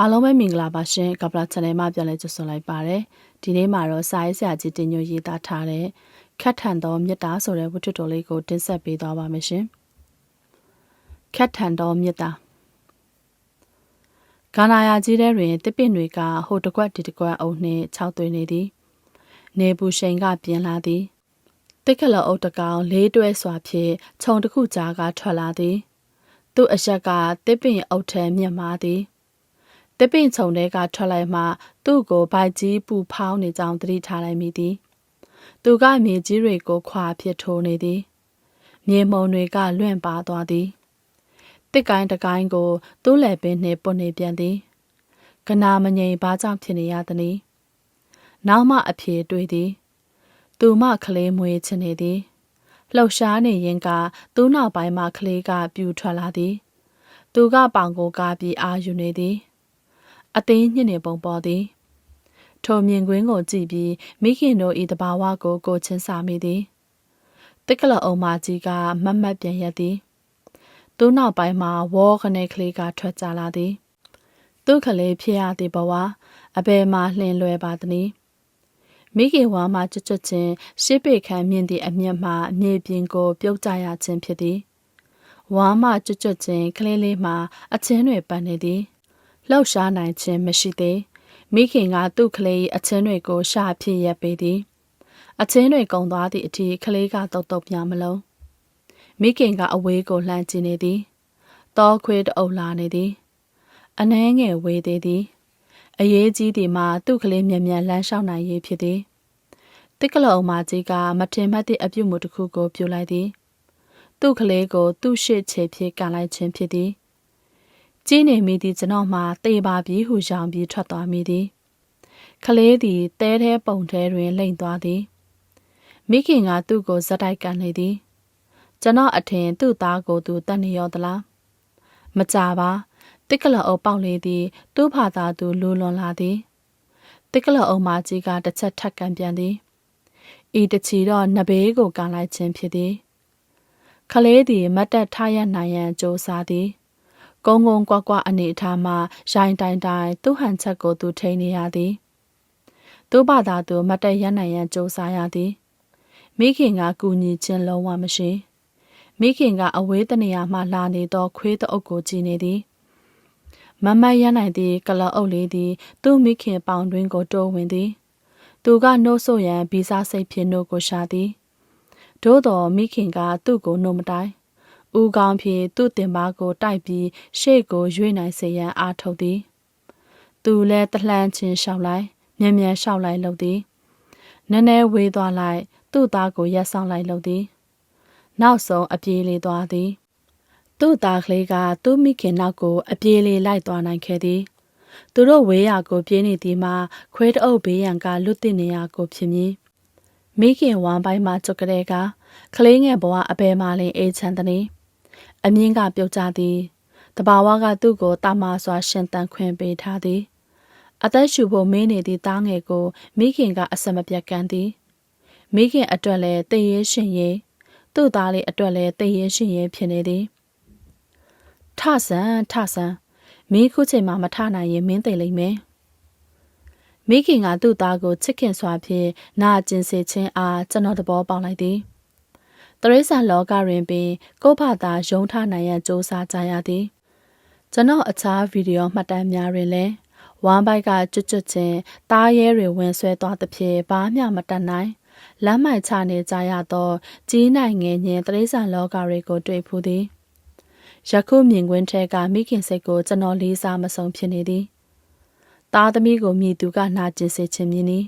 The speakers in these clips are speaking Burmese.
အားလုံးပဲမင်္ဂလာပါရှင်ကပလာ channel မှာပြန်လည်ကြိုဆိုလိုက်ပါရစေဒီနေ့မှာတော့စာရေးဆရာကြီးတင်ညွှန်ရေးသားထားတဲ့ခက်ထန်သောမြတ်တာဆိုတဲ့ဝတ္ထုတော်လေးကိုတင်ဆက်ပေးသွားပါမယ်ရှင်ခက်ထန်သောမြတ်တာဂါနာယာကြီးတဲ့တွင်တစ်ပင်တွေကဟိုတကွက်ဒီတကွက်အုံနှင့်၆သွေးနေသည်နေပူရှိန်ကပြင်းလာသည်တိတ်ခလအုပ်တကောင်လေးတွဲစွာဖြင့်ခြုံတစ်ခုကြားကထွက်လာသည်သူ့အရက်ကတစ်ပင်အုပ်ထဲမြက်မာသည် တပင့်ခြုံထဲကထွက်လိုက်မှသူ့ကိုဗိုက်ကြီးပူဖောင်းနေကြောင်းသတိထားလိုက်မိသည်သူကမြေကြီးတွေကိုခွာဖြစ်ထိုးနေသည်မြေမုံတွေကလွင့်ပါသွားသည်တစ်ကိုင်းတကိုင်းကိုသူ့လက်ပင်နှင့်ပွနေပြန်သည်ကနာမငိမ်ဘာကြောင့်ဖြစ်နေရသနည်းနောက်မှအဖြေတွေ့သည်သူမကလေးမွေးချင်နေသည်လှုပ်ရှားနေရင်ကသူ့နောက်ပိုင်းမှကလေးကပြူထွက်လာသည်သူကပေါင်ကိုကားပြီးအာယူနေသည် အသိညှစ်နေပုံပေါ်သည်ထိုမြင်ကွင်းကိုကြည့်ပြီးမိခင်တို့ဤတဘာဝကိုကိုချင်းစာမိသည်တက်ကလအုံမကြီးကမတ်မတ်ပြန်ရက်သည်သူ့နောက်ပိုင်းမှာဝေါခနဲ့ကလေးကထွက်ကြလာသည်သူ့ကလေးဖြစ်ရသည်ဘဝအဘယ်မှာလှင်လွယ်ပါသနည်းမိခင်ဝါမှကျွတ်ကျွတ်ချင်းရှစ်ပေခမ်းမြင့်သည့်အမျက်မှမြေပြင်ကိုပြုတ်ကျရခြင်းဖြစ်သည်ဝါမှကျွတ်ကျွတ်ချင်းကလေးလေးမှအချင်းတွေပန်နေသည် လှောက်ရှားနိုင်ခြင်းမရှိသေးမိခင်ကသူ့ကလေးအချင်းတွေကိုရှာဖြစ်ရက်ပေးသည် အချင်းတွေကုံသွားသည့်အထိကလေးကတုတ်တုတ်ပြမလုံးမိခင်ကအဝေးကိုလှမ်းကြည့်နေသည်တောခွေးတအုပ်လာနေသည် အနှဲငယ်ဝေးသေးသည်အရေးကြီးသည်မှာသူ့ကလေးမြန်မြန်လမ်းလျှောက်နိုင်ရေးဖြစ်သည်တစ်ကလုံမကြီးကမထင်မှတ်သည့်အပြုတ်မှုတစ်ခုကိုပြုလိုက်သည် သူ့ကလေးကိုသူ့ရှစ်ချေဖြစ်ကန်လိုက်ခြင်းဖြစ်သည် ကြီးနေမိသည်ကျွန်တော်မှတေပါပြီဟုရောင်ပြီးထွက်သွားမိသည်ကလေးသည်တဲထဲပုံထဲတွင်လိမ့်သွားသည်မိခင်ကသူ့ကိုဇက်တိုက်ကန်နေသည်ကျွန်တော်အထင်သူ့သားကိုသူတတ်နေရောသလားမကြပါတစ်ကလအုပ်ပေါက်လေသည် သူ့ဖာသာသူလူလွန်လာသည်တစ်ကလအုပ်မကြီးကတစ်ချက်ထပ်ကန်ပြန်သည်ဤတချီတော့နဘေးကိုကန်လိုက်ခြင်းဖြစ်သည်ခလေးသည်မတ်တက်ထားရနိုင်ရန်ကြိုးစားသည် ကုန်းကုန်းကွာကွာအနေအထားမှာရိုင်တိုင်တိုင်သူ့ဟန်ချက်ကိုသူထိန်နေရသည်သူ့ဘာသာသူမတ်တက်ရနိုင်ရန်ကြိုးစားရသည်မိခင်ကကူညီခြင်းလုံးဝမရှိမိခင်ကအဝေးတနေရာမှလာနေသောခွေးတအုပ်ကိုကြည့်နေသည်မမတ်ရနိုင်သည့်ကလအုပ်လေးသည် သူ့မိခင်ပေါင်တွင်ကိုတိုးဝင်သည်သူကနှုတ်ဆို့ရန်ဗီဇစိတ်ဖြင့်နှုတ်ကိုရှာသည်သို့တော်မိခင်ကသူ့ကိုနှုတ်မတိုင်း ဦးကောင်းဖြင့်သူ့တင်ပါကိုတိုက်ပြီးရှေ့ကိုရွေ့နိုင်စေရန်အားထုတ်သည်သူလည်းတလှမ်းချင်းလျှောက်လိုက်မြန်မြန်လျှောက်လိုက်လုပ်သည်နည်းနည်းဝေးသွားလိုက်သူ့သားကိုရက်ဆောင်လိုက်လုပ်သည်နောက်ဆုံးအပြေးလေးသွားသည်သူ့သားကလေးကသူ့မိခင်နောက်ကိုအပြေးလေးလိုက်သွားနိုင်ခဲ့သည်သူတို့ဝေးရကိုပြင်းနေသည်မှာခွဲတအုပ်ဘေးရန်ကလွတ်တင်နေရကိုဖြစ်မည်မိခင်ဝမ်းပိုင်းမှာကြုတ်ကလေးကကလေးငယ်ဘဝအဘယ်မှလင်အေးချမ်းသည် အမြင့်ကပြုတ်ကြသည်တဘာဝကသူ့ကိုတာမာစွာရှင်တန်ခွင်ပေးထားသည် အသက်ရှူဖို့မင်းနေသည့်သားငယ်ကိုမိခင်ကအစမပြတ်ကန်သည်မိခင်အတွက်လည်းတည်ရဲရှင်ရဲသူ့သားလေးအတွက်လည်းတည်ရဲရှင်ရဲဖြစ်နေသည်ထဆန်ထဆန်မင်းခုချိန်မှမထနိုင်ရင်မင်းသိလိမ့်မယ်မိခင်ကသူ့သားကိုချစ်ခင်စွာဖြင့်နာကျင်စေခြင်းအားကျွန်တော်သဘောပေါက်လိုက်သည် တရိษံလောကတွင်ပင်ကိုယ့်ဘာသာယုံထနိုင်ရန်စ조사ကြရသည်ကျွန်တော်အခြားဗီဒီယိုမှတ်တမ်းများတွင်လည်းဝမ်ဘိုက်ကကျွတ်ကျွတ်ချင်းတားရဲတွေဝင်ဆွဲသွားသဖြင့်ဘာမျှမတတ်နိုင်လမ်းမိုက်ချနေကြရသောကြီးနိုင်ငယ်ညင်တရိษံလောကတွေကိုတွေ့ဖူးသည်ယခုမြင်ကွင်းထဲကမိခင်စိတ်ကိုကျွန်တော်လေးစားမဆုံးဖြစ်နေသည်သားသမီးကိုမြည်သူကနာကျင်စေခြင်းမြင်သည်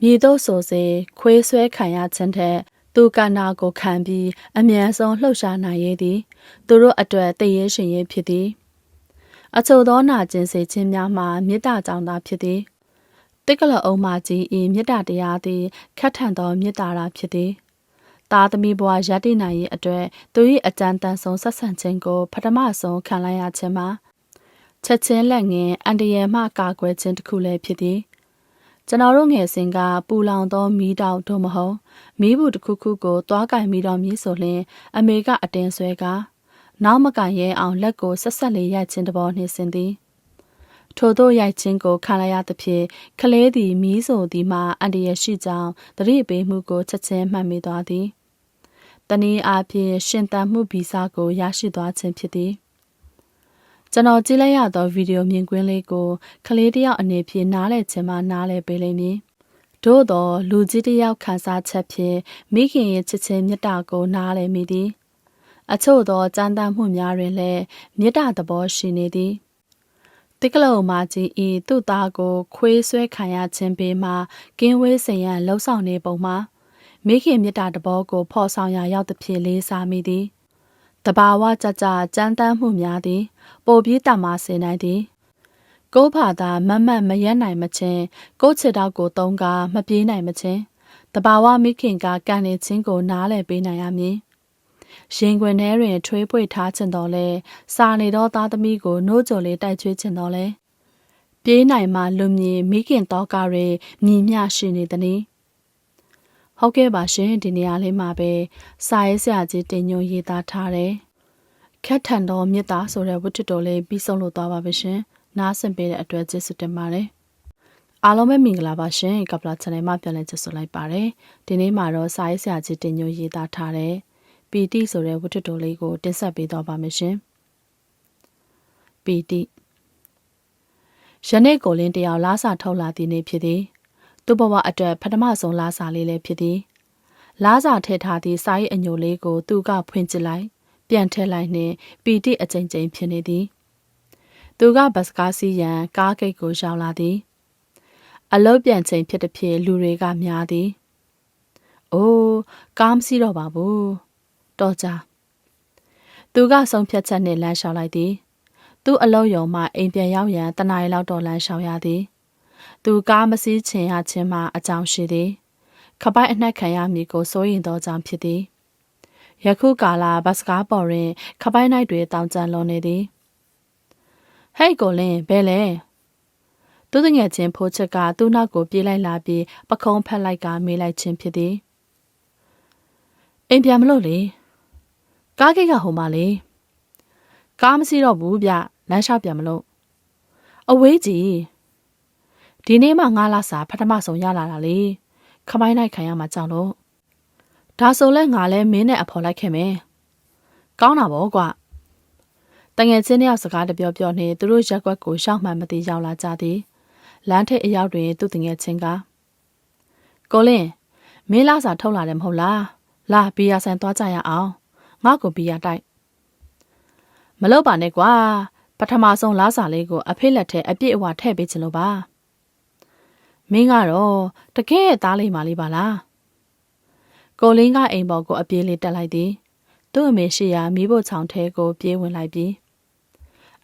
မြည်တော့ဆိုစေခွေးဆွဲခံရခြင်းထက် သူကနာကိုခံပြီးအမြန်ဆုံးလှုပ်ရှားနိုင်ရည်သည်သူတို့အတွက်တည်ရရှင်ရည်ဖြစ်သည် အချို့သောနာကျင်စေခြင်းများမှာမေတ္တာကြောင့်သာဖြစ်သည်တိကလအုံမကြီးဤမေတ္တာတရားသည်ခက်ထန်သောမေတ္တာရာဖြစ်သည်သားသမီးဘဝရည်တည်နိုင်ရေးအတွက်သူ၏အကြံတန်ဆုံးဆက်ဆံခြင်းကိုပထမဆုံးခံလိုက်ရခြင်းမှာချက်ချင်းလက်ငင်းအန်တရယ်မှကာကွယ်ခြင်းတစ်ခုလည်းဖြစ်သည် ကျွန်တော်တို့ငယ်စဉ်ကပူလောင်သောမီးတောက်တို့မဟုတ်မီးဘူးတစ်ခုခုကိုသွားကင်မိတော်မူဆိုလျှင် အမေကအတင်းဆွဲကနောက်မကန်ရဲအောင်လက်ကိုဆက်ဆက်လေးရိုက်ခြင်းတဘောနှင့်ဆင်သည်ထို့သောရိုက်ချင်းကိုခံလိုက်ရသဖြင့်ကလေးသည်မီးဆိုသည်မှာအန္တရာယ်ရှိကြောင်းသတိပေးမှုကိုချက်ချင်းမှတ်မိသွားသည်။တနည်းအားဖြင့်ရှင်သန်မှုဗီဇကိုရရှိသွားခြင်းဖြစ်သည်။ ကျွန်တော်ကြည့်လိုက်ရသောဗီဒီယိုမြင်ကွင်းလေးကိုကလေးတစ်ယောက်အနေဖြင့်နားလည်ခြင်းမှနားလည်ပေးလိမ့်မည်။သို့သောလူကြီးတစ်ယောက်ခံစားချက်ဖြင့်မိခင်ရဲ့ချစ်ချင်းမေတ္တာကိုနားလည်မိသည်။အချို့သောစမ်းသပ်မှုများတွင်လည်းမေတ္တာသဘောရှိနေသည်။တိကလုံမာကြီးဤသူ့သားကို ခွေးဆွဲခံရခြင်းပေမှာကင်းဝေးစင်ရန်လှုပ်ဆောင်နေပုံမှာမိခင်မြတ်တာတဘောကိုဖော်ဆောင်ရာရောက်သဖြင့်လေးစားမိသည် တဘာဝကြကြကြမ်းတမ်းမှုများသည် ပိုပြီးတမစေနိုင်သည် ကိုးဖာသာမတ်မတ်မရက်နိုင်မချင်းကိုချစ်တော့ကိုသုံးကားမပြေးနိုင်မချင်းတဘာဝမိခင်ကကန်နေချင်းကိုနားလည်ပေးနိုင်ရမည်ရင်ခွင်ထဲတွင်ထွေးပွေထားခြင်းတော်လဲစာနေသောသားသမီးကိုနှိုးကြိုလေးတိုက်ချွေးခြင်းတော်လဲပြေးနိုင်မှလွန်မြေမိခင်တော်ကရဲမြည်မျှရှိနေသည်။ ဟုတ်ကဲ့ပါရှင်ဒီနေရာလေးမှာပဲစာရေးဆရာကြီးတင်ညွန်ရေးသားထားတယ်။ခက်ထန်တော်မြစ်သားဆိုတဲ့ဝတ္ထုတော်လေးပြီးဆုံးလို့သွားပါပါရှင်။နားဆင်ပေးတဲ့အတွက်ကျေးဇူးတင်ပါတယ်။အားလုံးပဲမင်္ဂလာပါရှင်ကပလာ channel မှာပြန်လည်ကြိုဆိုလိုက်ပါတယ်။ဒီနေ့မှာတော့စာရေးဆရာကြီးတင်ညွန်ရေးသားထားတဲ့ပီတိဆိုတဲ့ဝတ္ထုတော်လေးကိုတင်ဆက်ပေးတော့ပါမယ်ရှင်။ပီတိယနေ့ကိုလင်းတယောက်လာစာထုတ်လာသည်နေ့ဖြစ်သည်။ သူ့ဘဝအတွက်ပထမဆုံးလာစာလေးလည်းဖြစ်သည်။လာစာထည့်ထားသည့်စာရေးအညိုလေးကို သူကဖွင့်ကြည့်လိုက် ပြန်ထည့်လိုက်နှင့်ပီတိအကြိမ်ကြိမ်ဖြစ်နေသည်။သူကဘတ်စကားစီးရန် ကားဂိတ်ကိုရောက်လာသည်။အလုတ်ပြန်ချိန်ဖြစ်သည်ဖြင့်လူတွေကများသည်။အိုးကားမစီးတော့ပါဘူး။တော်ကြသူကဆုံးဖြတ်ချက်နဲ့လမ်းလျှောက်လိုက်သည်သူ့အလုံးယုံမှအိမ်ပြန်ရောက်ရန်တနင်္လာလောက်တော်လမ်းလျှောက်ရသည် သူကားမစည်းချင်ရခြင်းမှအကြောင်းရှိသည်ခပိုက်အနှက်ခံရမည်ကိုစိုးရင်သောကြောင့်ဖြစ်သည်ယခုကာလဘတ်စကားပေါ်တွင် ခပိုက်နိုင်တွေတောင်ကျန်လွန်နေသည်ဟဲ့ကိုလင်းဘယ်လဲသူတငယ်ချင်းဖိုးချက်ကသူ့နောက်ကိုပြေးလိုက်လာပြီးပခုံးဖက်လိုက်ကမေးလိုက်ခြင်းဖြစ်သည်အိမ်ပြန်မလို့လေကားကိတ်ကဟိုမှာလေကားမစီတော့ဘူးဗျလမ်းလျှောက်ပြန်မလို့အဝေးကြီး ဒီနေ့မှငါလာစာပထမဆုံးရလာတာလေခမိုင်းလိုက်ခံရမှာကြောက်လို့ဒါဆိုလဲငါလဲမင်းနဲ့အဖော်လိုက်ခဲ့မယ်ကောင်းတာဗောကွာတငယ်ချင်းတယောက်စကားတပြောပြောနေသူတို့ရက်ွက်ကိုရှောက်မှန်မသိရောက်လာကြသည်လမ်းထိပ်အရောက်တွင်သူ့တငယ်ချင်းကကိုလင်းမင်းလာစာထုတ်လာတယ်မဟုတ်လားလာဘီယာဆိုင်သွားကြရအောင်ငါ့ကိုဘီယာတိုက်မလုပ်ပါနဲ့ကွာပထမဆုံးလားစာလေးကိုအဖေလက်ထဲအပြည့်အဝထည့်ပေးချင်လို့ပါ မင်းကတော့တကယ်သားလေးမလေးပါလားကိုလင်းကအိမ်ပေါ်ကိုအပြေးလေးတက်လိုက်သည်သူ့အမေရှိရာမိဖို့ချောင်ထဲကိုပြေးဝင်လိုက်ပြီး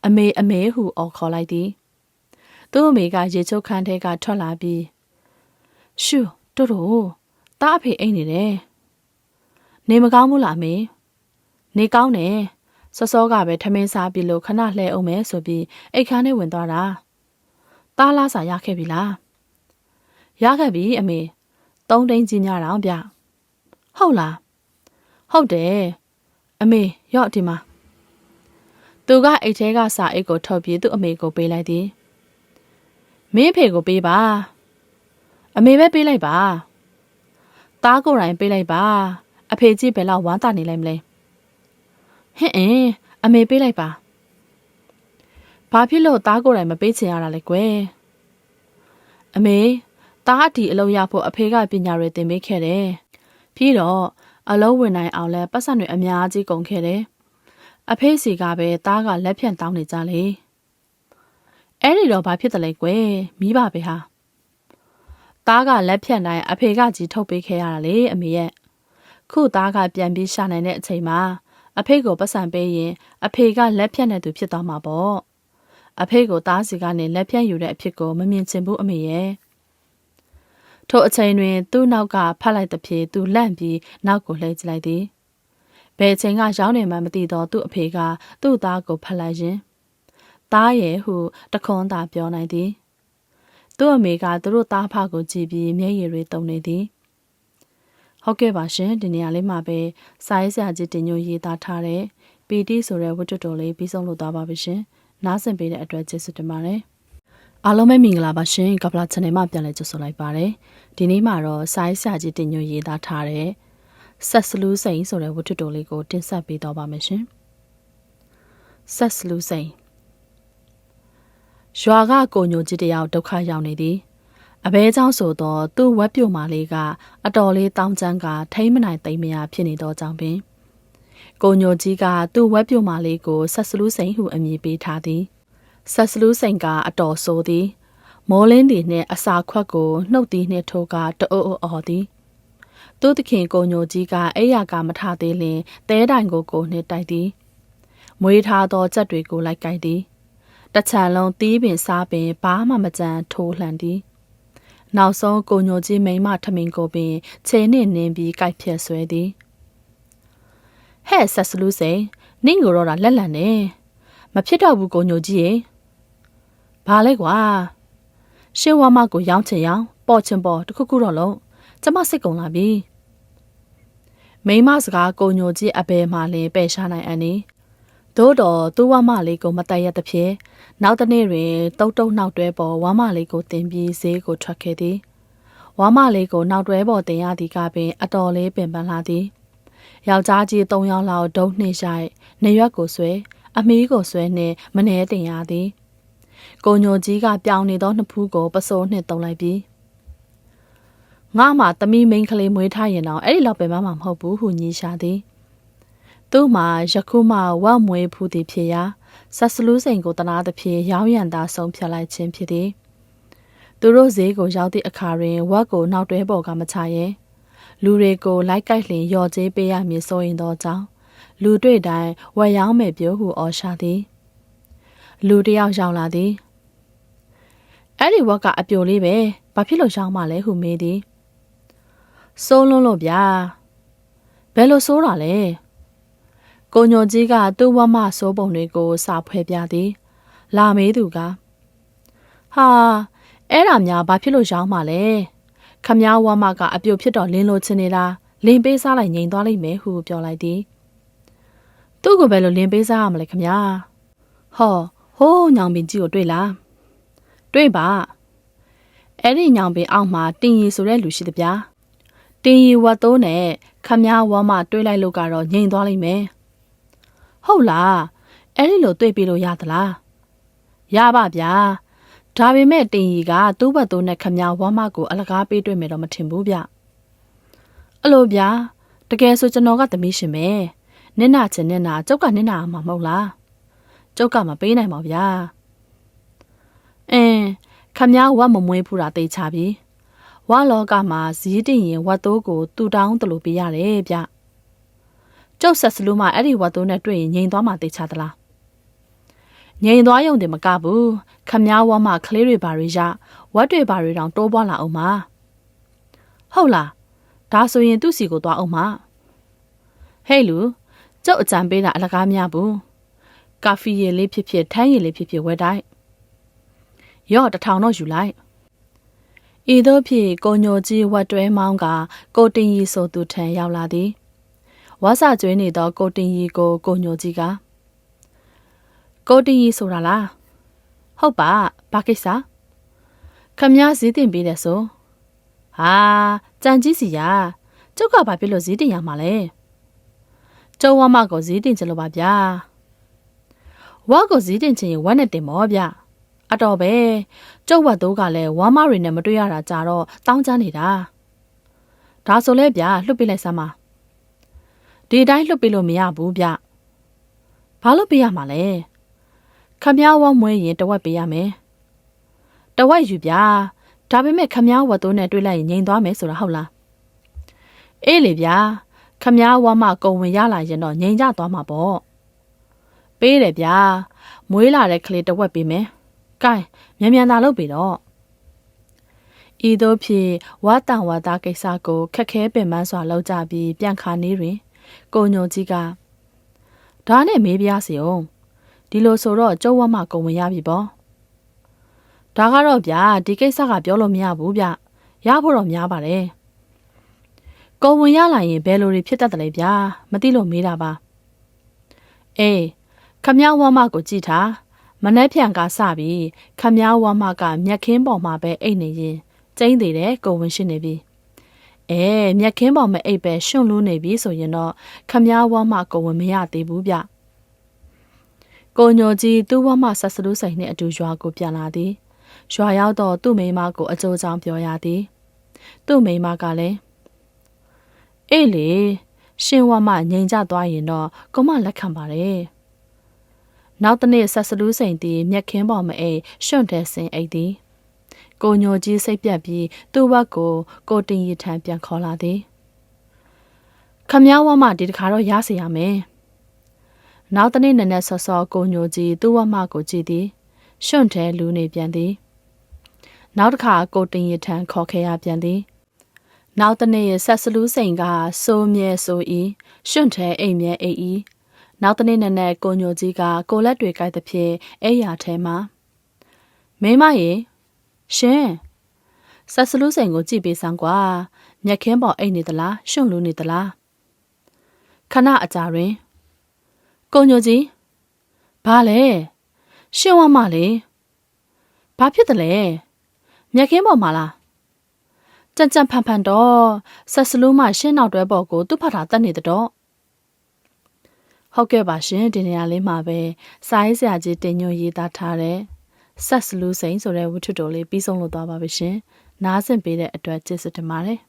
အမေအမေဟုအော်ခေါ်လိုက်သည်သူ့အမေကရေချုပ်ခန်းထဲကထွက်လာပြီးရှူတို့တို့တားအဖေအိမ်နေတယ်နေမကောင်းဘူးလားမေနေကောင်းတယ်စောစောကပဲထမင်းစားပြီလို့ခဏလှဲအောင်မယ်ဆိုပြီးအိတ်ခမ်းထဲဝင်သွားတာတားလားစာရခဲ့ပြီလား ရခဲ့ပြီအမေသုံးသိန်းကြီးများတော့ဗျဟုတ်လားဟုတ်တယ်အမေရော့ဒီမှာသူကအိတ်ထဲကစာအိတ်ကိုထုတ်ပြီးသူ့အမေကိုပေးလိုက်သည်မင်းဖေကိုပေးပါအမေပဲပေးလိုက်ပါတားကိုယ်တိုင်ပေးလိုက်ပါအဖေကြီးဘယ်လောက်ဝမ်းသာနေလိုက်မလဲဟင့်အင်းအမေပေးလိုက်ပါဘာဖြစ်လို့သားကိုယ်တိုင်မပေးချင်ရတာလဲကွယ်အမေ သားအတီအလုံးရဖို့အဖေကပညာတွေသင်ပေးခဲ့တယ်ပြီးတော့အလုံးဝင်နိုင်အောင်လဲပတ်စံတွေအများကြီးကုန်ခဲ့တယ်အဖေစီကပဲသားကလက်ဖြန့်တောင်းနေကြလေအဲ့ဒီတော့ဘာဖြစ်တယ်လဲကွယ်မိဘပဲဟာသားကလက်ဖြန့်တိုင်းအဖေကကြီးထုတ်ပေးခဲ့ရတာလေအမေရဲ့ခုသားကပြန်ပြီးရှာနိုင်တဲ့အချိန်မှာအဖေကိုပတ်စံပေးရင်အဖေကလက်ဖြတ်နေသူဖြစ်သွားမှာပေါ့အဖေကိုသားစီကနေလက်ဖြတ်ယူတဲ့အဖြစ်ကိုမမြင်ချင်ဘူးအမေရဲ့ ထိုအချိန်တွင် သူ့နောက်ကဖတ်လိုက်သဖြင့်သူလန့်ပြီးနောက်ကိုလှည့်ကြည့်လိုက်သည်ဘယ်ချိန်ကရောင်းနေမှမသိတော့သူ့အဖေကသူ့သားကိုဖတ်လိုက်ရင်သားရဲ့ဟုတခွန်းသာပြောနိုင်သည်သူ့အမေကသူတို့သားဖကိုကြည့်ပြီးမျက်ရည်တွေတုံနေသည်ဟုတ်ကဲ့ပါရှင်ဒီနေရာလေးမှာပဲစာရေးဆရာကြီးတင်ညိုရေးသားထားတဲ့ PT ဆိုတဲ့ဝတ္ထုတော်လေးပြီးဆုံးလို့သွားပါပြီရှင်နားဆင်ပေးတဲ့အတွက်ကျေးဇူးတင်ပါတယ် အားလုံးပဲမင်္ဂလာပါရှင်ကပလာ channel မှာပြန်လည်ကြိုဆိုလိုက်ပါတယ်ဒီနေ့မှာတော့စိုင်းဆရာကြီးတင်ညွှန်ရေးသားထားတဲ့ဆက်စလူးစိန်ဆိုတဲ့ဝတ္ထုတိုလေးကိုတင်ဆက်ပေးတော့ပါမယ်ရှင်ဆက်စလူးစိန်ရွာကကိုညိုကြီးတယောက်ဒုက္ခရောက်နေသည်အဘဲเจ้าဆိုတော့သူ့ဝက်ပြုတ်မာလေးကအတော်လေးတောင်းချမ်းကထိမ့်မနိုင်သိမ့်မရဖြစ်နေတော့ကြောင့်ပင်ကိုညိုကြီးကသူ့ဝက်ပြုတ်မာလေးကိုဆက်စလူးစိန်ဟုအမည်ပေးထားသည် ဆက်စလူးစိန်ကအတော်ဆိုသည် မောလင်းသည်နှင့်အစာခွက်ကိုနှုတ်သည်နှင့်ထိုးကတအိုးအိုးအော်သည်သူသခင်ကိုညိုကြီးကအဲ့ရကမထသေးလင်တဲတိုင်ကိုကိုနှင့်တိုက်သည်မွေးထားသောကြက်တွေကိုလိုက်ကြိုက်သည်တချံလုံးတီးပင်စားပင်ဘာမှမကြမ်းထိုးလှန်သည်နောက်ဆုံးကိုညိုကြီးမိန်မထမင်ကိုပင်ခြေနှင့်နင်းပြီးကြိုက်ဖြက်ဆွဲသည်ဟဲ့ဆက်စလူးစိန်နင့်ကိုတော့လက်လန်နေမဖြစ်တော့ဘူးကိုညိုကြီးရေ ဘာလဲကွာရှေးဝါမကိုရောင်းချင်ရောင်းပေါ်ချင်ပေါ်တခုခုတော့လုံးကျမစိတ်ကုန်လာပြီမိမစကားကိုညိုကြီးအဘယ်မှလည်းပယ်ရှားနိုင်အန်နီသို့တော်သူ့ဝမလေးကိုမတည့်ရသဖြင့်နောက်တနေ့တွင်တုတ်တုတ်နောက်တွဲပေါ်ဝမလေးကိုတင်ပြီးဈေးကိုထွက်ခဲ့သည်ဝမလေးကိုနောက်တွဲပေါ်တင်ရသည်ကပင် အတော်လေးပင်ပန်းလာသည်ယောက်ျားကြီး၃ယောက်လောက်ဒုံနှိမ့်ဆိုင်နေရွက်ကိုဆွဲအမီးကိုဆွဲနှင့်မနှဲတင်ရသည် ကိုညိုကြီးကပြောင်းနေသောနှစ်ဖူးကိုပစိုးနှင့်တုံလိုက်ပြီးငါမှသမီးမိန်ကလေးမွေးထားရင်တော့အဲ့ဒီလောက်ပဲမှမဟုတ်ဘူးဟုညီရှာသည်သူ့မှာယခုမှဝတ်မွေးဖူးသည်ဖြစ်ရာဆက်စလူးစိန်ကိုတနာသဖြင့်ရောင်းရန်သာဆုံးဖြတ်လိုက်ခြင်းဖြစ်သည်သူတို့ဈေးကိုရောက်သည့်အခါတွင်ဝက်ကိုနောက်တွဲပေါ်ကမချရဲလူတွေကိုလိုက်ကိုက်လျင်ရော်ကျေးပေးရမည်ဆိုရင်တော့ကြောင်းလူတွေ့တိုင်းဝက်ရောင်းမဲ့ပြောဟုအော်ရှာသည် လူတယောက်ရောက်လာသည် အဲ့ဒီဝက်ကအပြိုလေးပဲဘာဖြစ်လို့ရှောင်းမှလဲဟုမေးသည်စိုးလုံးလို့ဗျာဘယ်လိုစိုးတာလဲကိုညိုကြီးကသူ့ဝမစိုးပုံတွေကိုစာဖွဲပြသည်လာမေးသူကဟာအဲ့ဒါများဘာဖြစ်လို့ရောင်းမှလဲခမားဝမကအပြုတ်ဖြစ်တော့လင်းလို့ချင်နေလားလင်းပေးစားလိုက်ငိန်သွားလိမ့်မယ်ဟုပြောလိုက်သည်သူ့ကိုပဲလို့လင်းပေးစားရမလဲခမားဟောဟိုးညောင်ပင်ကြီးကိုတွေ့လား တွေ့ပါအဲ့ဒီညောင်ပင်အောက်မှာတင်ရီဆိုတဲ့လူရှိသဗျာတင်ရီဝတ်သုံးနဲ့ခမားဝမတွေးလိုက်လို့ကတော့ငိန်သွားလိမ့်မယ်ဟုတ်လားအဲ့ဒီလိုတွေ့ပြီးလို့ရသလားရပါဗျာဒါပေမဲ့တင်ရီကသူ့ဘက်သုံးနဲ့ခမားဝမကိုအလကားပေးတွေ့မယ်တော့မထင်ဘူးဗျအဲ့လိုဗျာတကယ်ဆိုကျွန်တော်ကသမီးရှင်ပဲနင့်နာချင်နင့်နာကျုပ်ကနင့်နာမှာမဟုတ်လားကျုပ်ကမပေးနိုင်ပါဗျာ အင်းခမည်းဝတ်မမွေးဖူတာသိချပြီဝါလောကမှာဇီးတင်ရင်ဝတ်တိုးကိုတူတောင်းတလို့ပေးရတယ်ဗျကျုပ်ဆက်စလို့မှအဲ့ဒီဝတ်တိုးနဲ့တွေ့ရင်ငြိမ်သွားမှသိချသလားငြိမ်သွားရုံတင်မကဘူးခမည်းဝတ်မှကလေးတွေဘာတွေရဝတ်တွေဘာတွေတောင်တိုးပွားလာအောင်ပါဟုတ်လားဒါဆိုရင်သူ့စီကိုသွားအောင်မဟဲ့လူကျုပ်အကြံပေးတာအလကားများဘူးကာဖီရည်လေးဖြစ်ဖြစ်ထိုင်းရည်လေးဖြစ်ဖြစ်ဝယ်တိုက် ရော့တထောင်တော့ယူလိုက်ဤသို့ဖြင့်ကိုညိုကြီးဝတ်တွဲမောင်းကကိုတင်ရီဆိုသူထံရောက်လာသည်ဝါစာကျွေးနေသောကိုတင်ရီကိုကိုညိုကြီးကကိုတင်ရီဆိုတာလားဟုတ်ပါဘာကိစ္စခမည်းစည်းတင်ပေးတယ်ဆိုဟာကြံကြီးစီရကျုပ်ကဘာဖြစ်လို့စည်းတင်ရမှာလဲကျုံဝမကိုစည်းတင်ချင်လို့ပါဗျာဝါကိုစည်းတင်ချင်ရင်ဝက်နဲ့တင်မောဗျ အတော်ပဲကျုပ်ဝတ်တိုးကလည်းဝါမတွေနဲ့မတွေ့ရတာကြတော့တောင်းချနေတာဒါဆိုလဲဗျလှုပ်ပေးလိုက်စမ်းပါဒီတိုင်းလှုပ်ပေးလို့မရဘူးဗျဘာလို့ပေးရမှာလဲခမည်းဝမွေးရင်တဝက်ပေးရမယ်တဝက်ယူဗျဒါပေမဲ့ခမည်းဝတ်တိုးနဲ့တွေ့လိုက်ရင်ငြိမ်သွားမယ်ဆိုတာဟုတ်လားအေးလေဗျာခမည်းဝမကုံဝင်ရလာရင်တော့ငြိမ်ကြသွားမှာပေါ့ပေးတယ်ဗျာမွေးလာတဲ့ကလေးတဝက်ပေးမယ်။ ကဲမြန်မြန်သာလုပ်ပြီတော့။ဤသို့ဖြင့်ဝါတန်ဝါသားကိစ္စကိုခက်ခဲပင်ပန်းစွာလုပ်ကြပြီးပြန်ခါနေတွင် ကိုညိုကြီးကဒါနဲ့မေးပြစီအောင်ဒီလိုဆိုတော့ကျုပ်ဝတ်မှကုံဝင်ရပြီပေါ့။ဒါကတော့ဗျာဒီကိစ္စကပြောလို့မရဘူးဗျ။ရဖို့တော့များပါတယ်။ကုံဝင်ရလာရင်ဘယ်လိုတွေဖြစ်တတ်တယ်လဲဗျာမသိလို့မေးတာပါ။အေးခမ ्या ဝမကိုကြည့်ထား မနှက်ဖြန်ကစပြီးခမည်းဝမကမြက်ခင်းပေါ်မှာပဲအိတ်နေရင်ကျင်းသေးတယ်ကိုဝင်ရှိနေပြီအဲမြက်ခင်းပေါ်မှာအိတ်ပဲရှွန့်လို့နေပြီဆိုရင်တော့ခမည်းဝမကိုဝင်မရသေးဘူးဗျကိုညိုကြီးသူ့ဝမဆက်စလူးဆိုင်နဲ့အတူရွာကိုပြန်လာသည်ရွာရောက်တော့သူ့မိန်းမကိုအကျိုးချောင်းပြောရသည်သူ့မိန်းမကလည်းအေးလေရှင်ဝမငြိမ်ကြသွားရင်တော့ကိုမလက်ခံပါတယ် နောက်တစ်နေ့ဆက်စလူးစိန်သည်မျက်ခင်းပေါ်မအိပ်ရှွန့်တဲ့စင်အိတ်သည်ကိုညိုကြီးစိတ်ပြက်ပြီးသူ့ဘက်ကိုကိုတင်ရထံပြန်ခေါ်လာသည်ခမည်းဝမဒီတခါတော့ရစေရမယ်နောက်တစ်နေ့နက်နက်စောစောကိုညိုကြီးသူ့ဝမကိုကြည့်သည်ရှွန့်တဲ့လူနေပြန်သည်နောက်တစ်ခါကိုတင်ရထံခေါ်ခဲ့ရပြန်သည်နောက်တစ်နေ့ဆက်စလူးစိန်ကစိုးမြဲဆိုဤရှွန့်ထဲအိမ်မြဲအိမ်ဤ နောက်တစ်နေ့နက်နက်ကိုညိုကြီးကကိုလက်တွေကိုက်သဖြင့်အိယာထဲမှာမိမရေရှင်ဆက်စလူးစိန်ကိုကြည့်ပေးစမ်းကွာမျက်ခင်းပေါ်အိတ်နေသလားရှွန့်လူနေသလားခဏအကြာတွင်ကိုညိုကြီးဘာလဲရှင်ဝမလေးဘာဖြစ်တယ်လဲမျက်ခင်းပေါ်မှာလားကြံ့ကြံ့ဖန်ဖန်တော့ဆက်စလူးမှရှင်းနောက်တွဲပေါ်ကိုသူ့ဖတ်တာတက်နေတဲ့တော့ ဟုတ်ကဲ့ပါရှင်ဒီနေရာလေးမှာပဲစာရေးဆရာကြီးတင်ညွှန်ရေးသားထားတဲ့ဆက်စလူးစိန်ဆိုတဲ့ဝတ္ထုတော်လေးပြီးဆုံးလို့သွားပါပြီရှင်နားဆင်ပေးတဲ့အတွက်ကျေးဇူးတင်ပါတယ်